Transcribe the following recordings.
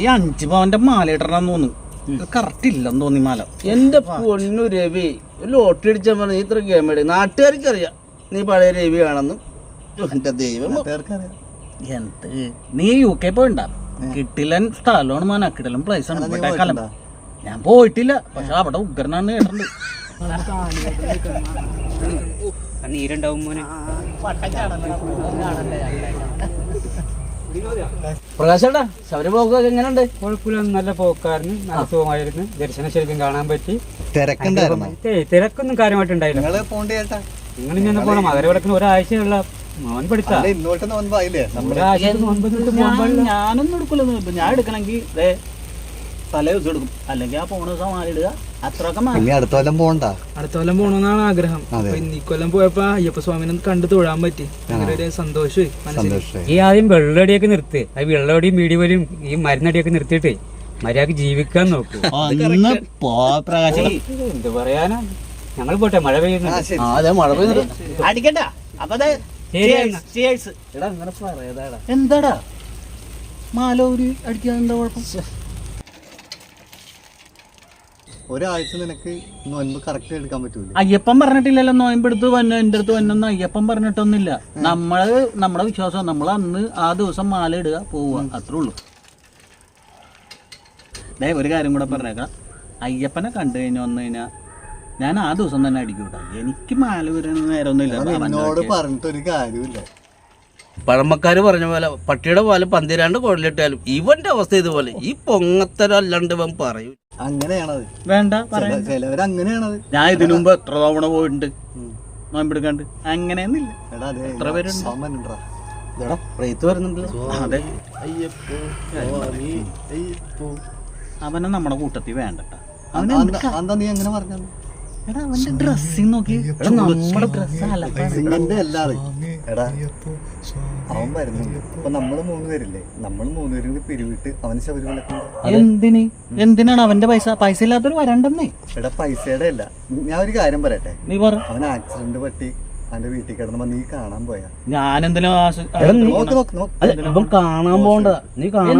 ഈ അഞ്ച് പവന്റെ മാല ഇടണം തോന്നുന്നു. കറക്റ്റ് ഇല്ലെന്ന് തോന്നി മാല. എന്റെ പൊന്നു രവി ലോട്ടറി അടിച്ചാൽ പറഞ്ഞു നീ ഇത്ര ഗെയിം എടുക്കും നാട്ടുകാർക്ക് അറിയാം നീ പഴയ രവി ആണെന്ന്. എന്റെ ദൈവം എന്ത്? നീ യു കെ പോയിണ്ട? കിട്ടില്ല സ്ഥലമാണ് മാന. കിട്ടിലൻ പ്ലേസ് ആണ്. കലം. ഞാൻ പോയിട്ടില്ല. പക്ഷെ അവിടെ ഉഗ്രനാണ് കേട്ടിട്ടുണ്ട്. നീരുണ്ടാവും മോനെ. പ്രകാശേട്ടാ ശബരിപോക്കൊക്കെ എങ്ങനെയുണ്ട്? കുഴപ്പമില്ല നല്ല പോക്കായിരുന്നു നല്ല സുഖമായിരുന്നു. ദർശനം ശരിക്കും കാണാൻ പറ്റി. തിരക്കുണ്ടായിരുന്നു. ഏയ് തിരക്കൊന്നും കാര്യമായിട്ടുണ്ടായില്ല. നിങ്ങൾ ഇങ്ങനെ പോണം. മകരവിളക്കിന് ഒരാഴ്ചയുള്ള മോൻ പഠിച്ച ഞാനൊന്നും എടുക്കില്ല ഞാൻ എടുക്കണമെങ്കിൽ തലേ ദിവസം എടുക്കും. അല്ലെങ്കിൽ ആ പോണ ദിവസം മാല ഇടുക. അത്രയൊക്കെ മാല ഇനി അടുത്ത കൊല്ലം പോണ്ട അടുത്ത കൊല്ലം പോണെന്നാണ് ആഗ്രഹം. അതെ. അപ്പൊ ഇന്ന് കൊല്ലം പോയപ്പോ അയ്യപ്പ സ്വാമിനെ കണ്ട് തൊഴാൻ പറ്റി. ഭയങ്കര ഒരു സന്തോഷമായി. മനസ്സിൽ ഈ ആദ്യം വെള്ളടിയൊക്കെ നിർത്ത്. ആ വെള്ളടിയും വീടിവലും ഈ മരുന്നടിയൊക്കെ നിർത്തിയിട്ട് മര്യാദയ്ക്ക് ജീവിക്കാൻ നോക്കൂ. എന്ത് പറയാനാ? ഞങ്ങൾ പോട്ടെ മഴ പെയ്യുന്നു ആ മഴ പെയ്തു അടിക്കണ്ട. അപ്പൊ അങ്ങനെ എന്താടാ? മാല ഒരു അടിക്കാൻ എന്താ കുഴപ്പം? ഒരാഴ്ച നിനക്ക് നോൻപ് കറക്റ്റ് എടുക്കാൻ പറ്റൂല. അയ്യപ്പൻ പറഞ്ഞിട്ടില്ലല്ലോ നോയമ്പെടുത്ത് വന്ന എന്റെ അടുത്ത് വന്നെന്ന് അയ്യപ്പൻ പറഞ്ഞിട്ടൊന്നുമില്ല. നമ്മൾ നമ്മുടെ വിശ്വാസം നമ്മൾ അന്ന് ആ ദിവസം മാല ഇടുക പോവുക അത്രേ ഉള്ളൂ. ദേ ഒരു കാര്യം കൂടെ പറഞ്ഞേക്കാം. അയ്യപ്പനെ കണ്ടു കഴിഞ്ഞ് വന്നു കഴിഞ്ഞാൽ ഞാൻ ആ ദിവസം തന്നെ അടിക്കൂട്ടാ. എനിക്ക് മാല വരുന്ന നേരമൊന്നുമില്ല. എന്നോട് പറഞ്ഞിട്ടൊരു കാര്യമില്ല പഴമക്കാര് പറഞ്ഞ പോലെ പട്ടിയുടെ പോലെ പന്തിരാണ്ട് കുഴലിട്ടാലും ഇവന്റെ അവസ്ഥ ഇതുപോലെ. ഈ പൊങ്ങത്തരല്ലാണ്ട് ഇവൻ പറയൂ. അങ്ങനെയാണത്. വേണ്ട അങ്ങനെയാണത്. ഞാൻ ഇതിനു മുമ്പ് എത്ര തവണ പോയിട്ടുണ്ട്? നോമ്പെടുക്കാണ്ട് അങ്ങനെയൊന്നുമില്ല. എടാ അതെ എത്ര പേരുണ്ട്? പ്രേത്ത് വരുന്നുണ്ടല്ലോ. അവനെ നമ്മുടെ കൂട്ടത്തിൽ വേണ്ടട്ടാ. അവനെ നീ എങ്ങനെ പറഞ്ഞത്? എടാ അവന്റെ ഡ്രസ്സിങ് നോക്കി. എടാ നമ്മുടെ ഡ്രസ്സ് അല്ലാതെ. എടാ അവൻ വരുന്നുണ്ട് അപ്പൊ നമ്മൾ മൂന്ന് പേരില്ലേ? നമ്മൾ മൂന്ന് പേരും കൂടി പിരിവിട്ട് അവന് ശബരിമല എന്തിന്? എന്തിനാണ് അവന്റെ പൈസ? പൈസ ഇല്ലാത്തവര് വരണ്ടെന്നേ. എടാ പൈസയുടെ അല്ല. ഞാൻ ഒരു കാര്യം പറയട്ടെ? നീ പറ. അവൻ ആക്സിഡന്റ് പറ്റി അവന്റെ വീട്ടിൽ കിടന്നപ്പോ നീ കാണാൻ പോയാ? നീ കാണാൻ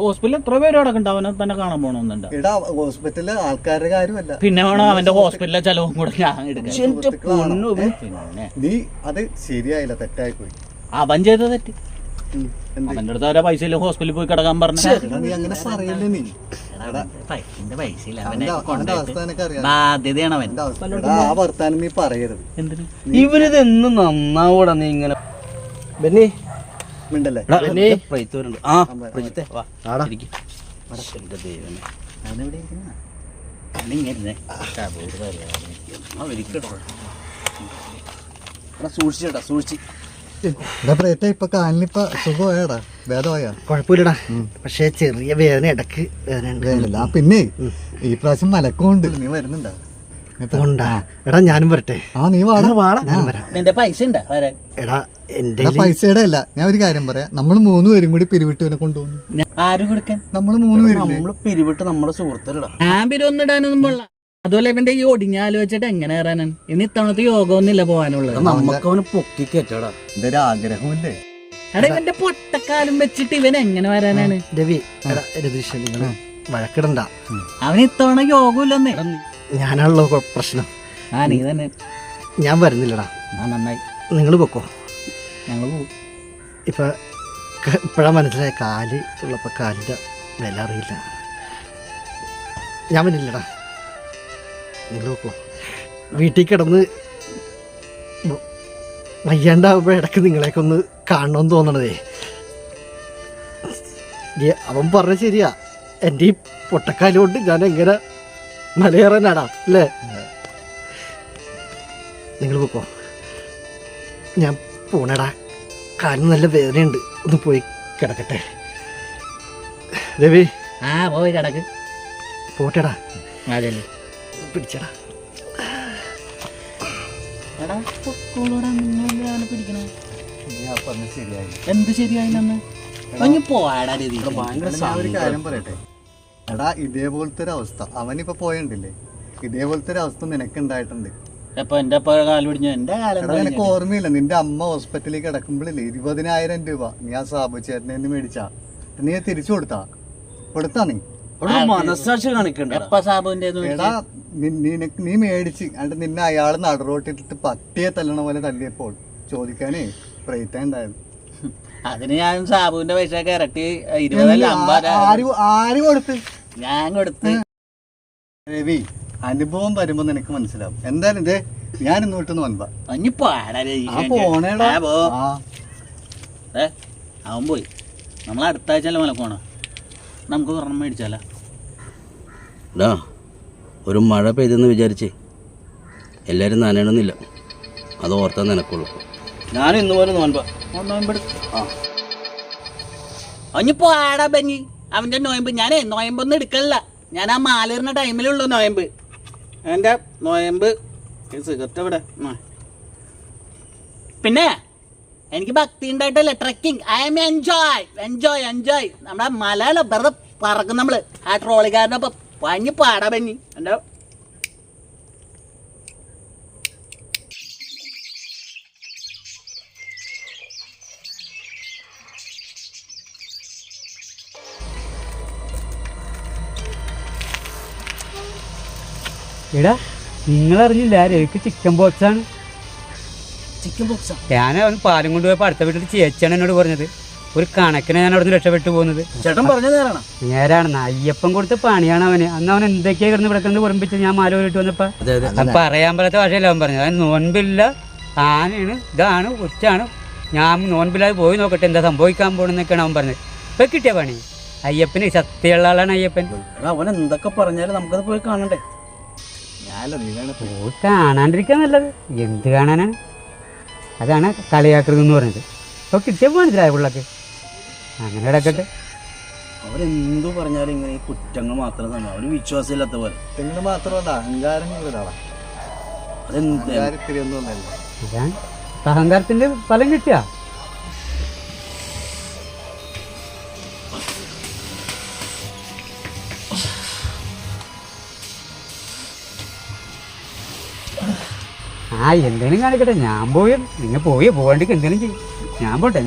ഹോസ്പിറ്റലിൽ എത്ര പേര് അടക്കണ്ട അവനെ തന്നെ കാണാൻ പോണോന്നുണ്ട്. എടാ ഹോസ്പിറ്റലിലെ ആൾക്കാരുടെ കാര്യമല്ല. പിന്നെ വേണം അവന്റെ ഹോസ്പിറ്റലിലെ ചെലവും കൂടെ ഞാൻ എന്റെ പൊന്നു ഇവൻ പിന്നെ. നീ അത് ശരിയായില്ല തെറ്റായി പോയി അവൻ ചെയ്ത തെറ്റ്. എന്ത്? അവന്റെ അടുത്ത് അവരെ പൈസ ഇല്ല ഹോസ്പിറ്റലിൽ പോയി കിടക്കാൻ പറഞ്ഞു. എടാ, നീ അങ്ങനെ പറയല്ലേ നീ? ബാധ്യതയാണ് അവൻ. വർത്താനം നീ പറയരുത്. എന്തിന്? ഇവരിത് എന്ന് നന്നാവൂടാ നീ ഇങ്ങനെ. ബെന്നി. മിണ്ടല്ലേ? ആ പ്രജിത്തെ വാ ദൈവമേ. അവനെവിടെ ഇരിക്കുന്നെ? സൂക്ഷിച്ചേട്ടാ സൂക്ഷിച്ച്. പ്രേറ്റ ഇപ്പൊ കാലിനിപ്പ സുഖമായടാ ഭേദമായാ? കുഴപ്പമില്ലടാ. പക്ഷേ ചെറിയ വേദന ഇടയ്ക്ക് വേദന പിന്നെ ഈ പ്രാവശ്യം മലക്കുണ്ട്. നീ വരുന്നുണ്ടാ? എടാ ഞാനും വരട്ടെ. ആ നീ വാടാ. വാടാ. ഞാൻ വരാം. എന്റെ പൈസ ഉണ്ടാ? വരാൻ. എടാ എന്റെ പൈസയുടെ അല്ല. ഞാൻ ഒരു കാര്യം പറയാം. നമ്മൾ മൂന്ന് പേരും കൂടി പിരിവിട്ട് ഇവനെ കൊണ്ടുപോകുന്നു ആരും കൊടുക്കാൻ? നമ്മൾ മൂന്ന് പേരും നമ്മൾ പിരിവിട്ട് നമ്മുടെ സുഹൃത്തുക്കളാ. ഞാൻ പിരിവൊന്നും ഇടാനൊന്നും പോള്ള അതുപോലെ ഇവന്റെ ഈ ഒടിഞ്ഞാൽ വെച്ചിട്ട് എങ്ങനെ കയറാനാണ് ഇനി ഇത്തവണത്തെ യോഗമൊന്നുമില്ല പോകാനുള്ളത്. നമുക്ക് അവന് പൊക്കി കയറ്റടാ. എന്തൊരു ഒരു ആഗ്രഹമില്ലേ എടാ ഇവന്റെ പൊട്ടക്കാലം വെച്ചിട്ട് ഇവൻ എങ്ങനെ വരാനാണ്? രവി എടാ രതീഷ നിങ്ങൾ വഴക്കിടണ്ട. അവന് ഇത്തവണ യോഗമില്ലെന്നേ. ഞാനാണല്ലോ പ്രശ്നം. ആ നീ തന്നെ. ഞാൻ വരുന്നില്ലടാ. ആ നന്നായി. നിങ്ങൾ പൊക്കോ? ഞങ്ങൾ പോകും ഇപ്പൊ ഇപ്പോഴാ മനസ്സിലായ കാൽ ഉള്ളപ്പോ കാലിന്റെ വില അറിയില്ല. ഞാൻ വന്നില്ലടാ. വീട്ടിൽ കിടന്ന് വയ്യാണ്ടാവുമ്പോൾ വയ്യാണ്ടാവുമ്പോ ഇടയ്ക്ക് നിങ്ങളെയൊക്കെ ഒന്ന് കാണണമെന്ന് തോന്നണതേ. അവൻ പറഞ്ഞ ശരിയാ. എന്റെ ഈ പൊട്ടക്കാലുകൊണ്ട് ഞാൻ എങ്ങനെ മലയേറാനാടാ അല്ലേ? നിങ്ങൾ പോക്കോ. ഞാൻ പോണടാ. കാലിന് നല്ല വേദനയുണ്ട്. ഒന്ന് പോയി കിടക്കട്ടെ. രവി. ആ പോയി കിടക്ക്. പോട്ടെടാ. അതല്ലേ പിടിച്ചടാ എടാ പൊക്കോളൂടാ നിങ്ങൾ പിടിക്കണേ? എന്ത് ശരിയായി നന്ന് ഒന്ന് പോയാടാ രീതി. കാര്യം പറയട്ടെ? എടാ ഇതേപോലത്തെ ഒരു അവസ്ഥ. അവനിപ്പോ പോയണ്ടില്ലേ? ഇതേപോലത്തെ ഒരു അവസ്ഥ നിനക്കുണ്ടായിട്ടുണ്ട്. അപ്പൊ എന്റെ കാൽ പിടിഞ്ഞു? എന്റെ കാലം എടാ നിനക്ക് ഓർമ്മയില്ല നിന്റെ അമ്മ ഹോസ്പിറ്റലിൽ കിടക്കുമ്പോഴില്ലേ ഇരുപതിനായിരം രൂപ നീ ആ സാബു ചേട്ടനെ മേടിച്ച. നീ തിരിച്ചു കൊടുത്താ. കൊടുത്താ നീ. മനസ്സാക്ഷി കാണിക്കണ്ട. എപ്പ സാബുവിന്റെ എടാ നിനക്ക് നീ മേടിച്ച് എന്നിട്ട് നിന്നെ അയാൾ നടറോട്ടിട്ട് പട്ടിയെ തല്ലണ പോലെ തല്ലിയപ്പോൾ ചോദിക്കാനേ പ്രയത്നം ഉണ്ടായിരുന്നു. അതിന് ഞാൻ സാബുവിന്റെ പൈസ ഒക്കെ ഇരട്ടി ഇരുപതല്ല ആര് ആര് കൊടുത്ത്? ഞാൻ കൊടുത്ത്. രവി അനുഭവം വരുമ്പോ നിനക്ക് മനസ്സിലാവും. എന്തായാലും ഇതേ ഞാൻ ഇന്ന് വിട്ടുന്ന് വന്നതാ. അഞ്ഞി പോണേടാ. അവൻ പോയി. നമ്മൾ അടുത്ത ആഴ്ച അല്ലേ മലക്കോണ നമുക്ക് ഒരെണ്ണം മേടിച്ചാലോ? ഡാ ഒരു മഴ പെയ്തെന്ന് വിചാരിച്ചേ. എല്ലാവരും നനയണമെന്നില്ല. അത് ഓർത്താൻ നനക്കുള്ളൂ. ഞാൻ ഇന്ന് പോലെ നോൻപ. ആടാ പാടാ ബഞ്ഞി അവന്റെ നോയമ്പ്. ഞാനേ നോയമ്പൊന്നും എടുക്കല്ല ഞാൻ ആ മാലേറിന ടൈമിലുള്ള നോയമ്പ്. എന്റെ നോയമ്പ് സിഗരറ്റ് എവിടെ? പിന്നെ എനിക്ക് ഭക്തി ഉണ്ടായിട്ടല്ലേ? Trekking I am enjoy enjoy enjoy നമ്മുടെ മലയാളം വെറുതെ പറക്കും നമ്മൾ. ആ ട്രോളിക്കാരന്റെ ഒപ്പം പഞ്ഞി പാടാ പഞ്ഞി. എന്റെ എടാ നിങ്ങളറിഞ്ഞില്ല എനിക്ക് രവിക്ക് ചിക്കൻ ബോക്സാണ് ചിക്കൻ ബോക്സാ ഞാൻ അവൻ പാലും കൊണ്ടുപോയപ്പോൾ അടുത്ത വീട്ടിൽ ചേച്ചിയാണ് എന്നോട് പറഞ്ഞത്. ഒരു കണക്കിന് ഞാൻ അവിടെ നിന്ന് രക്ഷപ്പെട്ടു പോകുന്നത്. ചേട്ടൻ പറഞ്ഞ നേരാണ്. നേരാണ്. അയ്യപ്പൻ കൊടുത്ത പണിയാണ് അവന്. അന്ന് അവൻ എന്തൊക്കെയാ കിടന്ന് കിടക്കുന്നത് ഉറമ്പിച്ച് കുറമ്പിച്ച് ഞാൻ മാല പോയിട്ട് വന്നപ്പോ പറയാൻ പറ്റാത്ത ഭാഷയല്ല അവൻ പറഞ്ഞത്. അവൻ നോൻപില്ല. ആനയാണ് ഇതാണ് ഉച്ചാണ് ഞാൻ നോൻപില്ലാതെ പോയി നോക്കട്ടെ എന്താ സംഭവിക്കാൻ പോണെന്നൊക്കെയാണ് അവൻ പറഞ്ഞത്. ഇപ്പൊ കിട്ടിയ പണി. അയ്യപ്പന് സത്യമുള്ള ആളാണ് അയ്യപ്പൻ. അവൻ എന്തൊക്കെ പറഞ്ഞാലും നമുക്കത് പോയി കാണണ്ടേ? പോയി കാണാണ്ടിരിക്കാൻ നല്ലത്. എന്ത് കാണാനാണ് അതാണ് കളിയാക്കരുതെന്ന് പറഞ്ഞത്. ഇപ്പൊ കിട്ടിയപ്പോൾ മനസ്സിലായ പിള്ളക്ക്? അങ്ങനെ കിടക്കട്ടെ അവരെന്തു പറഞ്ഞാലും ഇങ്ങനെ ഈ കുറ്റങ്ങൾ മാത്രം തന്നെ. അവന് വിശ്വാസമില്ലാത്ത പോലെ. തെങ്ങ് മാത്രമല്ല അഹങ്കാരം അതെന്ത്? അഹങ്കാരത്തിന്റെ ഫലം കിട്ടിയ ആ എന്തേലും കാണിക്കട്ടെ. ഞാൻ പോയി നിങ്ങൾ പോയി പോകണ്ടെങ്കിൽ എന്തേലും ചെയ്യും. ഞാൻ പോട്ടെ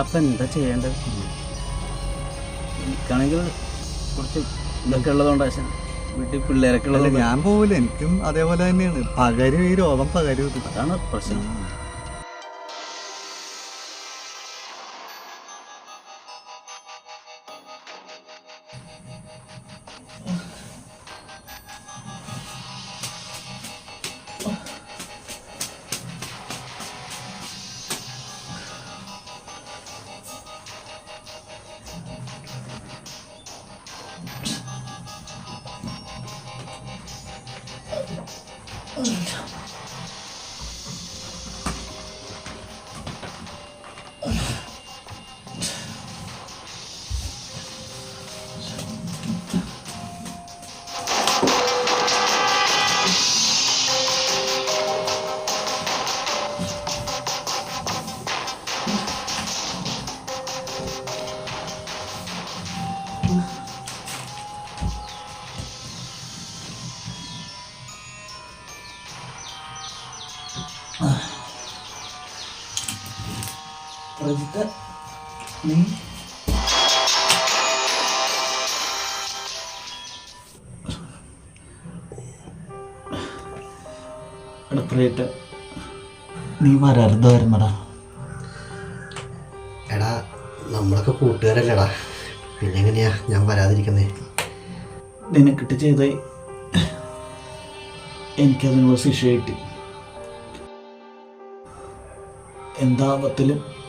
അപ്പൊ എന്താ ചെയ്യേണ്ടത് എനിക്കാണെങ്കിൽ കുറച്ച് ഇതൊക്കെ ഉള്ളതുകൊണ്ട് പക്ഷേ വീട്ടിൽ പിള്ളേരൊക്കെ ഉള്ളത് ഞാൻ പോവില്ല. എനിക്കും അതേപോലെ തന്നെയാണ്. പകരും ഈ രോഗം പകരും അതാണ് പ്രശ്നം. 嗯 അടുക്കളയിട്ട് നീ വരരുതായിരുന്നടാ എടാ നമ്മളൊക്കെ കൂട്ടുകാരല്ലേടാ. പിന്നെ എങ്ങനെയാ ഞാൻ വരാതിരിക്കുന്നേ? നിനക്കിട്ട് ചെയ്ത എനിക്കതിനുള്ള ശിക്ഷ കിട്ടി. എന്താപത്തിലും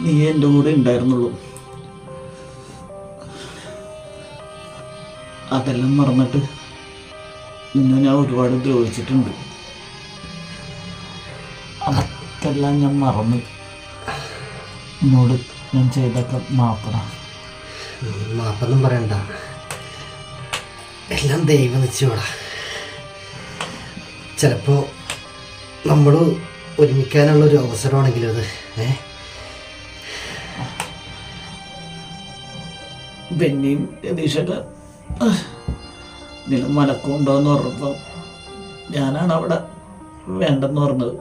നീ എന്റെ കൂടെ ഉണ്ടായിരുന്നുള്ളൂ. അതെല്ലാം മറന്നിട്ട് നിന്നെ ഞാൻ ഒരുപാട് ദ്രോഹിച്ചിട്ടുണ്ട്. അതെല്ലാം ഞാൻ മറന്നു. എന്നോട് ഞാൻ ചെയ്തൊക്കെ മാപ്പണ. മാപ്പൊന്നും പറയണ്ട. എല്ലാം ദൈവം നിശ്ചയോടാ ചിലപ്പോൾ നമ്മൾ ഒരുമിക്കാനുള്ള ഒരു അവസരമാണെങ്കിലും ബെന്നിയും രതീഷൊക്കെ നില മലക്കുണ്ടോന്ന് പറഞ്ഞപ്പോൾ ഞാനാണ് അവിടെ വേണ്ടെന്ന് പറഞ്ഞത്.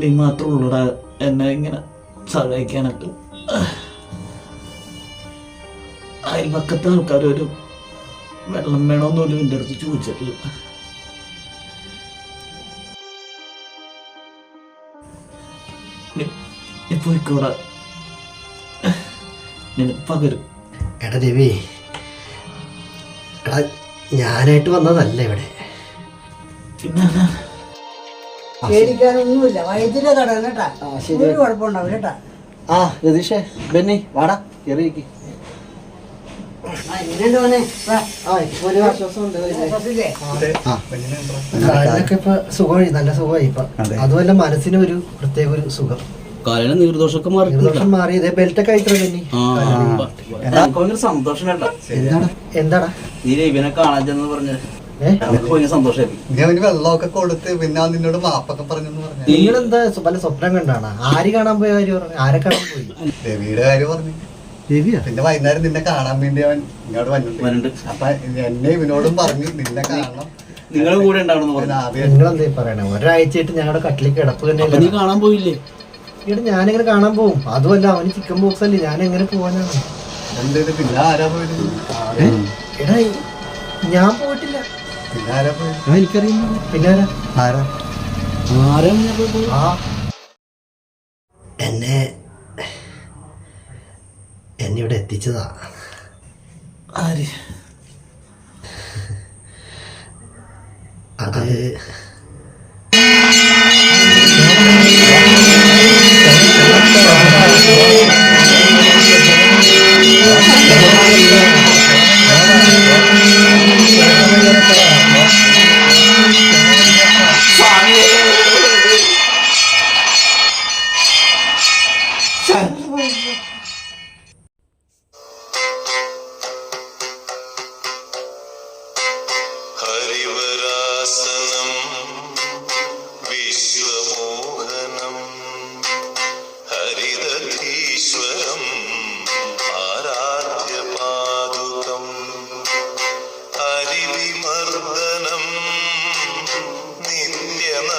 നീ മാത്രം ഉള്ളൂടാ എന്നെ ഇങ്ങനെ സഹായിക്കാനൊക്കെ അയൽപക്കത്തെ ആൾക്കാർ ഒരു വെള്ളം വേണമെന്നൊരു എന്റെ അടുത്ത് ചോദിച്ചിട്ടില്ല. ഇപ്പോയിക്കോടാ പകരും. എടാ രവി എടാ ഞാനായിട്ട് വന്നതല്ല ഇവിടെ. പിന്നെ പേടിക്കാനൊന്നുമില്ല. വൈദ്യുതി കേട്ടാ. ഒരു കുഴപ്പമുണ്ടാവില്ല കേട്ടാ. ആ രതീഷേ ബെന്നി വാടാ കാലിനൊക്കെ ഇപ്പൊ സുഖമായി നല്ല സുഖമായി. ഇപ്പൊ അതുമല്ല മനസ്സിന് ഒരു പ്രത്യേക ഒരു സുഖം. കാലിന് നീർദോഷമൊക്കെ മാറി ദോഷം മാറി. ഇതേ ബെൽറ്റ് ഒക്കെ ആയിട്ടാ ബെന്നി ആ എനിക്ക് ഭയങ്കര സന്തോഷം കേട്ടോ. എന്താടാ എന്താടാ? നീ ഇവനെ കാണാൻ ചെന്ന് പറഞ്ഞ വെള്ളമൊക്കെ കൊടുത്ത് പിന്നെ നിന്നോട് മാപ്പൊക്കെ പറഞ്ഞെന്ന് പറഞ്ഞു. നീളെന്താ പല സ്വപ്നം കണ്ടാണ്? ആര് കാണാൻ പോയ കാര്യം പറഞ്ഞു? ആരെ കാണാൻ പോയി? രവിയുടെ കാര്യം പറഞ്ഞു. രവിയാ? പിന്നെ വൈകുന്നേരം നിന്നെ കാണാൻ വേണ്ടി അവൻ ഇങ്ങോട്ട് വന്നിട്ടുണ്ട്. അപ്പൊ എന്നെ ഇവനോടും പറഞ്ഞു നിന്നെ കാണണം. നിങ്ങളുടെ കൂടെ ഉണ്ടാവണം പിന്നെ പറഞ്ഞു. ആദ്യം നിങ്ങളെന്തേ പറയണേ? ഒരാഴ്ചയായിട്ട് ഞങ്ങളുടെ കട്ടിലേക്ക് കിടപ്പ് അപ്പൊ നീ തന്നെ കാണാൻ പോയില്ലേ? ഇവിടെ ഞാനെങ്ങനെ കാണാൻ പോകും. അതുമല്ല അവന് ചിക്കൻ ബോക്സ് അല്ലേ? ഞാൻ എങ്ങനെ പോവാനാണ് എടാ ഞാൻ പോയിട്ടില്ല. പിന്നെ ആരാ? ആരാ? ആ. എന്നെ എന്നെ ഇവിടെ എത്തിച്ചതാ. ആര്? അത് വിമർദ്ദനം നിത്യന